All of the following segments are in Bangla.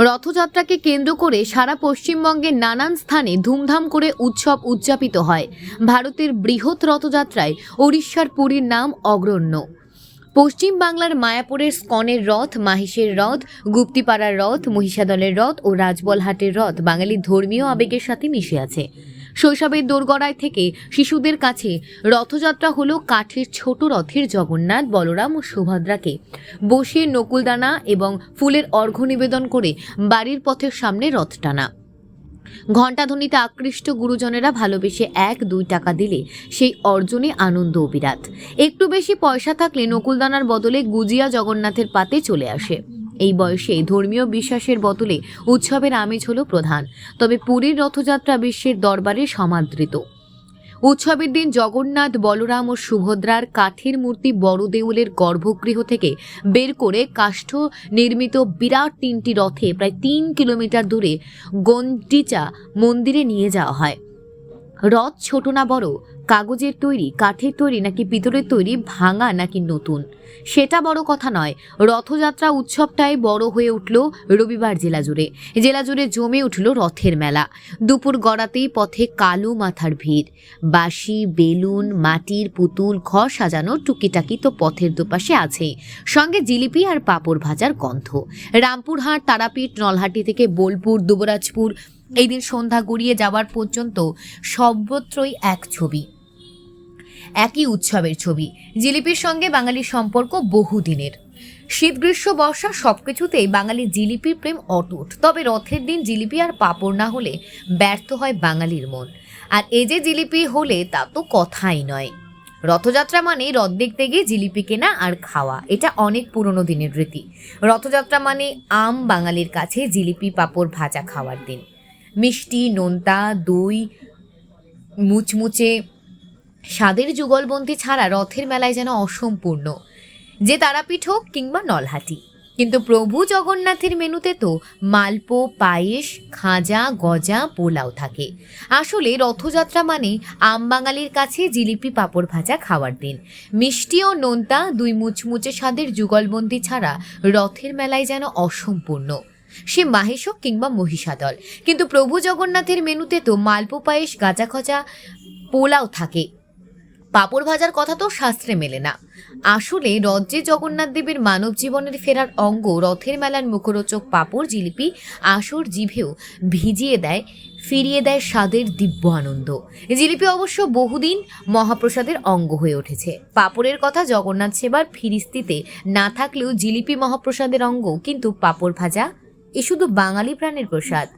রথযাত্রাকে কেন্দ্র করে সারা পশ্চিমবঙ্গের নানান স্থানে ধুমধাম করে উৎসব উদযাপিত হয়। ভারতের বৃহৎ রথযাত্রায় ওড়িশার পুরীর নাম অগ্রণ্য। পশ্চিম বাংলার মায়াপুরের স্কনের রথ, মাহিষের রথ, গুপ্তিপাড়ার রথ, মহিষাদলের রথ ও রাজবলহাটের রথ বাঙালির ধর্মীয় আবেগের সাথে মিশে আছে। শৈশবের দোরগড়ায় থেকে শিশুদের কাছে রথযাত্রা হলো কাঠের ছোট রথের জগন্নাথ, বলরাম ও সুভদ্রাকে। বসিয়ে নকুলদানা এবং ফুলের অর্ঘ্য নিবেদন করে বাড়ির পথের সামনে রথ টানা। ঘণ্টাধ্বনিতে আকৃষ্ট গুরুজনেরা ভালোবেসে এক, দুই টাকা দিলে সেই অর্জনে আনন্দ বিরাট। একটু বেশি পয়সা থাকলে নকুলদানার বদলে গুজিয়া জগন্নাথের পাতে চলে আসে। এই বয়সে ধর্মীয় বিশ্বাসের বদলে উৎসবের আমেজ হলো প্রধান। তবে পুরীর রথযাত্রা বিশ্বের দরবারে সমাদৃত। উৎসবের দিন জগন্নাথ, বলরাম ও সুভদ্রার কাঠের মূর্তি বড় দেউলের গর্ভগৃহ থেকে বের করে কাষ্ঠ নির্মিত বিরাট তিনটি রথে প্রায় তিন কিলোমিটার দূরে গন্ডিচা মন্দিরে নিয়ে যাওয়া হয়। রথ ছোট না বড় কাগজের তৈরি, কাঠের তৈরি নাকি পিতলের তৈরি ভাঙা নাকি নতুন? সেটা বড় কথা নয়। রথযাত্রা উৎসবটাই বড় হয়ে উঠল রবিবার জেলা জুড়ে। জেলা জুড়ে জমে উঠল রথের মেলা। দুপুর গড়াতেই পথে কালো মাথার ভিড়। বাঁশি, বেলুন, মাটির পুতুল, ঘর সাজানো টুকিটাকি তো পথের দুপাশে আছেই। সঙ্গে জিলিপি আর পাঁপড় ভাজার গন্ধ। রামপুরহাট, তারাপীঠ, নলহাটি থেকে বোলপুর, দুবরাজপুর, এই দিন সন্ধ্যা গড়িয়ে যাওয়ার পর্যন্ত সর্বত্রই এক ছবি। একই উৎসবের ছবি। জিলিপির সঙ্গে বাঙালির সম্পর্ক বহুদিনের। শীত গ্রীষ্ম বর্ষা সবকিছুতেই বাঙালির জিলিপির প্রেম অটুট। তবে রথের দিন জিলিপি আর পাপড় না হলে ব্যর্থ হয় বাঙালির মন। আর এ যে জিলিপি হলে তা তো কথাই নয়। রথযাত্রা মানে রথ দেখতে গিয়ে জিলিপি কেনা আর খাওয়া। এটা অনেক পুরনো দিনের রীতি। রথযাত্রা মানে আম বাঙালির কাছে জিলিপি, পাঁপড় ভাজা খাওয়ার দিন। মিষ্টি, নোনতা, দই, মুচমুচে স্বাদের যুগলবন্দি ছাড়া রথের মেলায় যেন অসম্পূর্ণ। যে তারাপীঠ হোক কিংবা নলহাটি। কিন্তু প্রভু জগন্নাথের মেনুতে তো মালপো, পায়েস, খাজা, গজা, পোলাও থাকে। আসলে রথযাত্রা মানে আম বাঙালির কাছে জিলিপি পাঁপড় ভাজা খাওয়ার দিন। মিষ্টি ও নোনতা দুই মুচমুচে স্বাদের যুগলবন্দি ছাড়া রথের মেলায় যেন অসম্পূর্ণ। সে মাহেশ হোক কিংবা মহিষাদল। কিন্তু প্রভু জগন্নাথের মেনুতে তো মালপো, পায়েস, গাজা খজা, পোলাও থাকে। পাপড় ভাজার কথা তো শাস্ত্রে মেলে না। আসলে রথে জগন্নাথ দেবের মানব জীবনের ফেরার অঙ্গ রথের মেলার মুখরোচক পাপড় জিলিপি আসর জিভেও ভিজিয়ে দেয়, ফিরিয়ে দেয় স্বাদের দিব্য আনন্দ। জিলিপি অবশ্য বহুদিন মহাপ্রসাদের অঙ্গ হয়ে উঠেছে। পাপড়ের কথা জগন্নাথ সেবার ফিরিস্তিতে না থাকলেও জিলিপি মহাপ্রসাদের অঙ্গ কিন্তু পাপড় ভাজা, এ শুধু বাঙালি প্রাণের প্রসাদ।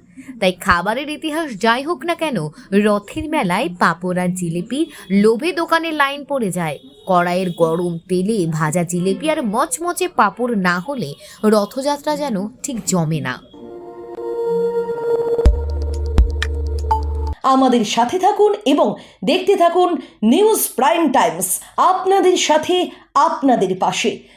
তাই খাবারের ইতিহাস যাই হোক না কেন, রথের মেলায় পাঁপড় আর জিলিপির লোভে দোকানে লাইন পড়ে যায়। কড়াইয়ের গরম তেলে ভাজা জিলিপি আর মচমচে পাঁপড় না হলে রথযাত্রা যেন ঠিক জমে না। আমাদের সাথে থাকুন এবং দেখতে থাকুন নিউজ প্রাইম টাইমস। আপনাদের সাথে, আপনাদের পাশে।